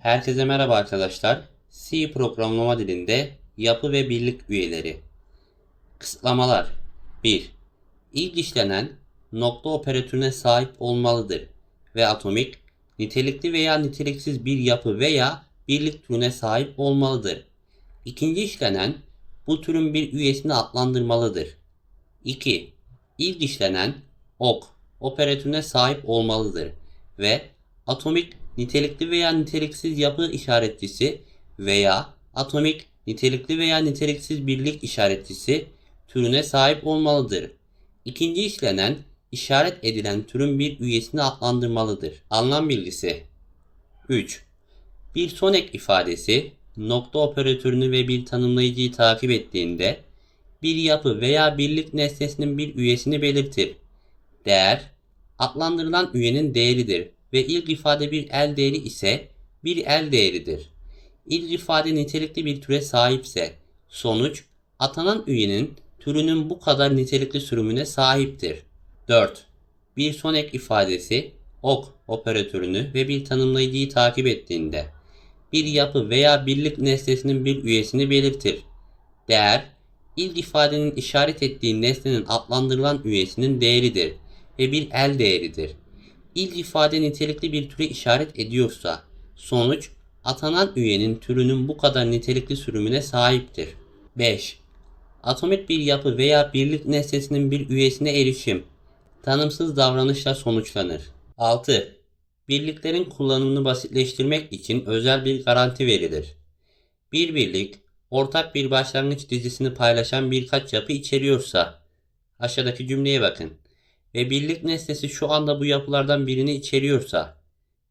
Herkese merhaba arkadaşlar. C programlama dilinde yapı ve birlik üyeleri. Kısıtlamalar 1. İlk işlenen nokta operatörüne sahip olmalıdır ve atomik, nitelikli veya niteliksiz bir yapı veya birlik türüne sahip olmalıdır. İkinci işlenen bu türün bir üyesini adlandırmalıdır. 2. İlk işlenen ok operatörüne sahip olmalıdır ve atomik nitelikli veya niteliksiz yapı işaretçisi veya atomik nitelikli veya niteliksiz birlik işaretçisi türüne sahip olmalıdır. İkinci işlenen işaret edilen türün bir üyesini adlandırmalıdır. Anlam bilgisi 3. Bir son ek ifadesi nokta operatörünü ve bir tanımlayıcıyı takip ettiğinde bir yapı veya birlik nesnesinin bir üyesini belirtir. Değer, adlandırılan üyenin değeridir ve ilk ifade bir el değeri ise bir el değeridir. İlk ifade nitelikli bir türe sahipse sonuç atanan üyenin türünün bu kadar nitelikli sürümüne sahiptir. 4. Bir son ek ifadesi ok operatörünü ve bir tanımlayıcıyı takip ettiğinde bir yapı veya birlik nesnesinin bir üyesini belirtir. Değer, ilk ifadenin işaret ettiği nesnenin adlandırılan üyesinin değeridir ve bir el değeridir. İlk ifade nitelikli bir türe işaret ediyorsa, sonuç atanan üyenin türünün bu kadar nitelikli sürümüne sahiptir. 5. Atomik bir yapı veya birlik nesnesinin bir üyesine erişim, tanımsız davranışla sonuçlanır. 6. Birliklerin kullanımını basitleştirmek için özel bir garanti verilir. Bir birlik, ortak bir başlangıç dizisini paylaşan birkaç yapı içeriyorsa, aşağıdaki cümleye bakın ve birlik nesnesi şu anda bu yapılardan birini içeriyorsa,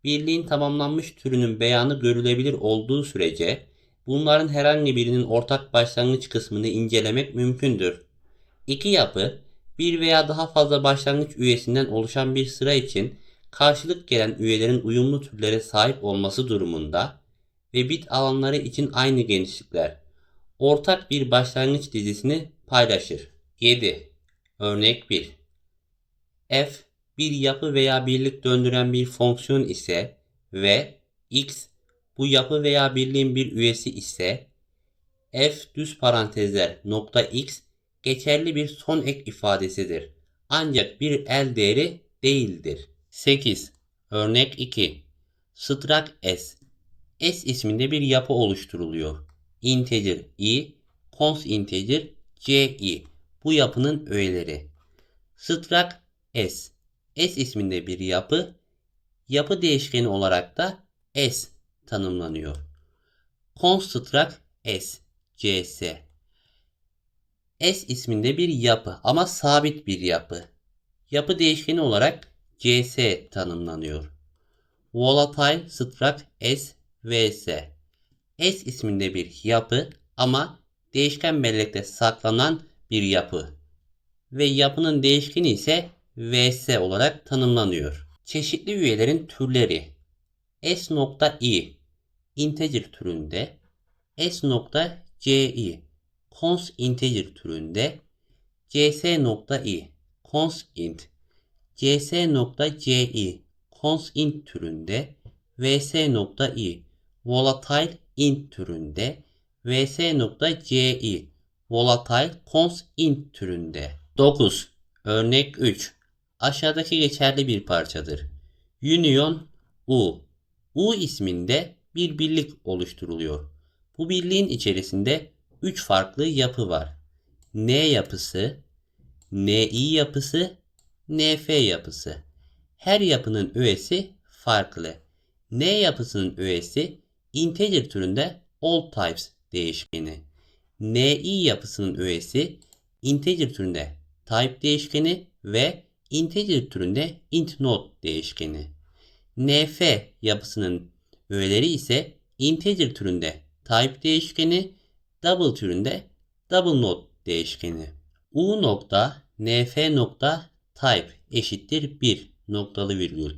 birliğin tamamlanmış türünün beyanı görülebilir olduğu sürece bunların herhangi birinin ortak başlangıç kısmını incelemek mümkündür. İki yapı, bir veya daha fazla başlangıç üyesinden oluşan bir sıra için karşılık gelen üyelerin uyumlu türlere sahip olması durumunda ve bit alanları için aynı genişlikler, ortak bir başlangıç dizisini paylaşır. 7. Örnek 1 f bir yapı veya birlik döndüren bir fonksiyon ise ve x bu yapı veya birliğin bir üyesi ise f düz parantezler nokta x geçerli bir son ek ifadesidir. Ancak bir el değeri değildir. 8. Örnek 2. Strak S. S isminde bir yapı oluşturuluyor. Integer i, cons integer ci. Bu yapının öğeleri. Strak S. S isminde bir yapı, yapı değişkeni olarak da S tanımlanıyor. Construct S, CS. S isminde bir yapı ama sabit bir yapı. Yapı değişkeni olarak CS tanımlanıyor. Volatile struct S, VS. S isminde bir yapı ama değişken bellekte saklanan bir yapı. Ve yapının değişkeni ise vs olarak tanımlanıyor. Çeşitli üyelerin türleri. S.i integer türünde. S.ci cons integer türünde. Cs.i cons int. Cs.ci cons int türünde. Vs.i volatile int türünde. Vs.ci volatile cons int türünde. 9 örnek 3 aşağıdaki geçerli bir parçadır. Union U. U isminde bir birlik oluşturuluyor. Bu birliğin içerisinde 3 farklı yapı var. N yapısı, NI yapısı, NF yapısı. Her yapının öğesi farklı. N yapısının öğesi integer türünde all types değişkeni. NI yapısının öğesi integer türünde type değişkeni ve integer türünde int node değişkeni. nf yapısının öğeleri ise integer türünde type değişkeni, double türünde double node değişkeni. u nokta nf nokta type eşittir 1 noktalı virgül.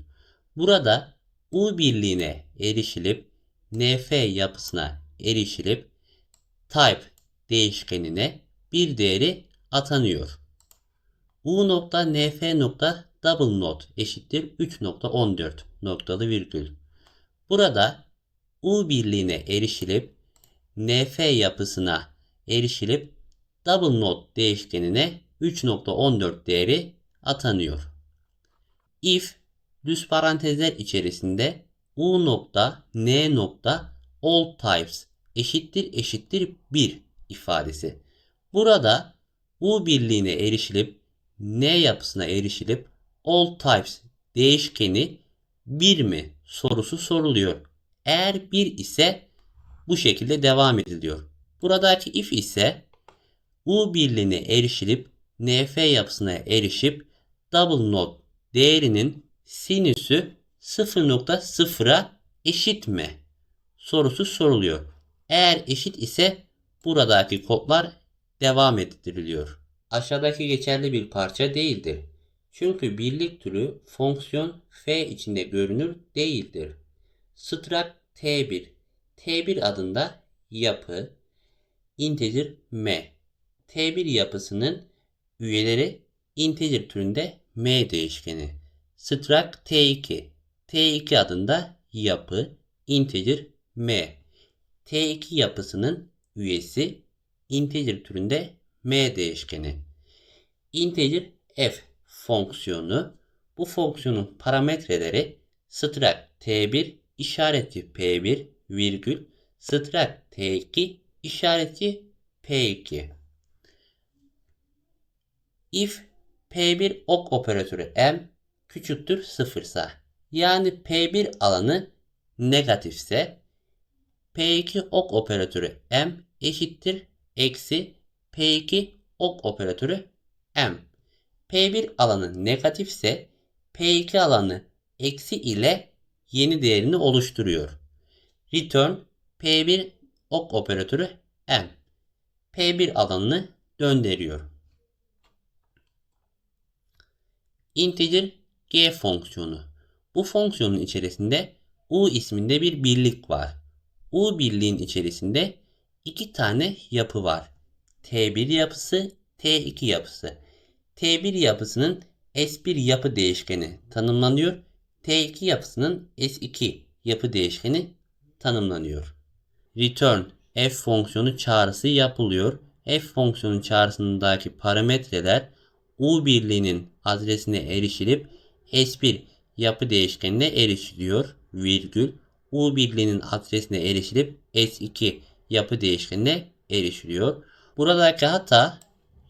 Burada u birliğine erişilip nf yapısına erişilip type değişkenine bir değeri atanıyor u nokta nf nokta double not eşittir 3.14 noktalı virgül. Burada U birliğine erişilip NF yapısına erişilip double node değişkenine 3.14 değeri atanıyor. If düz parantezler içerisinde U nokta N nokta all types eşittir eşittir 1 ifadesi. Burada U birliğine erişilip N yapısına erişilip all types değişkeni 1 mi sorusu soruluyor. Eğer 1 ise bu şekilde devam ediliyor. Buradaki if ise U birliğine erişilip NF yapısına erişip double node değerinin sinüsü 0.0'a eşit mi? Sorusu soruluyor. Eğer eşit ise buradaki kodlar devam ettiriliyor. Aşağıdaki geçerli bir parça değildir. Çünkü birlik türü fonksiyon f içinde görünür değildir. Struct t1 t1 adında yapı integer m t1 yapısının üyeleri integer türünde m değişkeni. Struct t2 t2 adında yapı integer m t2 yapısının üyesi integer türünde m değişkeni. Integer f fonksiyonu bu fonksiyonun parametreleri struct t1 işareti p1 virgül struct t2 işareti p2. If p1 ok operatörü m küçüktür sıfırsa yani p1 alanı negatifse p2 ok operatörü m eşittir eksi p2 ok operatörü m. p1 alanı negatifse p2 alanı eksi ile yeni değerini oluşturuyor. Return p1 ok operatörü m. p1 alanını döndürüyor. Integer g fonksiyonu. Bu fonksiyonun içerisinde u isminde bir birlik var. U birliğin içerisinde iki tane yapı var. T1 yapısı, T2 yapısı. T1 yapısının S1 yapı değişkeni tanımlanıyor. T2 yapısının S2 yapı değişkeni tanımlanıyor. Return f fonksiyonu çağrısı yapılıyor. F fonksiyonu çağrısındaki parametreler U birliğinin adresine erişilip S1 yapı değişkenine erişiliyor. Virgül U birliğinin adresine erişilip S2 yapı değişkenine erişiliyor. Buradaki hata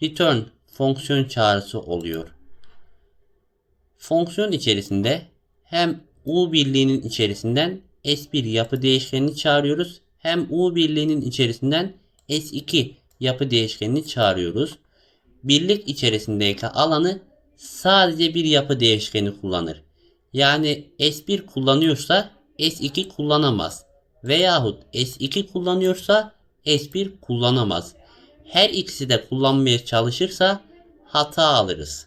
return fonksiyon çağrısı oluyor. Fonksiyon içerisinde hem U birliğinin içerisinden S1 yapı değişkenini çağırıyoruz. Hem U birliğinin içerisinden S2 yapı değişkenini çağırıyoruz. Birlik içerisindeki alanı sadece bir yapı değişkeni kullanır. Yani S1 kullanıyorsa S2 kullanamaz. Veyahut S2 kullanıyorsa S1 kullanamaz. Her ikisi de kullanmaya çalışırsa hata alırız.